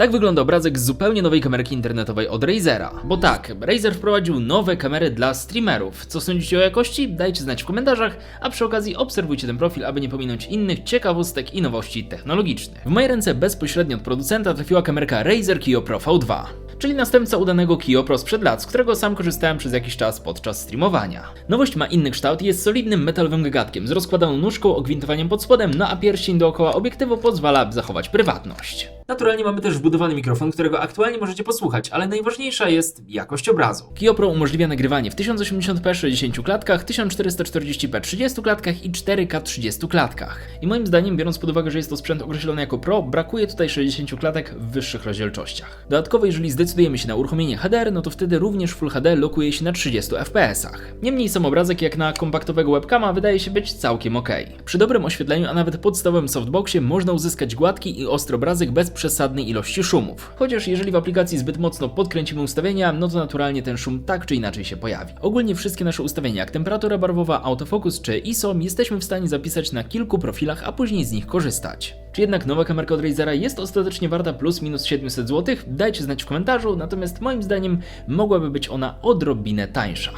Tak wygląda obrazek z zupełnie nowej kamerki internetowej od Razera. Bo tak, Razer wprowadził nowe kamery dla streamerów. Co sądzicie o jakości? Dajcie znać w komentarzach, a przy okazji obserwujcie ten profil, aby nie pominąć innych ciekawostek i nowości technologicznych. W moje ręce bezpośrednio od producenta trafiła kamerka Razer Kio Pro V2 czyli następca udanego Kio Pro sprzed lat, z którego sam korzystałem przez jakiś czas podczas streamowania. Nowość ma inny kształt i jest solidnym metalowym gagatkiem z rozkładaną nóżką, ogwintowaniem pod spodem, no a pierścień dookoła obiektywu pozwala zachować prywatność. Naturalnie mamy też wbudowany mikrofon, którego aktualnie możecie posłuchać, ale najważniejsza jest jakość obrazu. Kio Pro umożliwia nagrywanie w 1080p 60 klatkach, 1440p 30 klatkach i 4K 30 klatkach. I moim zdaniem, biorąc pod uwagę, że jest to sprzęt określony jako Pro, brakuje tutaj 60 klatek w wyższych rozdzielczościach. Dodatkowo, jeżeli zdecydujemy się na uruchomienie HDR, no to wtedy również Full HD lokuje się na 30 fps. Niemniej sam obrazek jak na kompaktowego webcama wydaje się być całkiem ok. Przy dobrym oświetleniu, a nawet podstawowym softboxie można uzyskać gładki i ostry obrazek bez przesadnej ilości szumów. Chociaż jeżeli w aplikacji zbyt mocno podkręcimy ustawienia, no to naturalnie ten szum tak czy inaczej się pojawi. Ogólnie wszystkie nasze ustawienia, jak temperatura barwowa, autofocus czy ISO, jesteśmy w stanie zapisać na kilku profilach, a później z nich korzystać. Czy jednak nowa kamerka od Razera jest ostatecznie warta plus minus 700 zł? Dajcie znać w komentarzu, natomiast moim zdaniem mogłaby być ona odrobinę tańsza.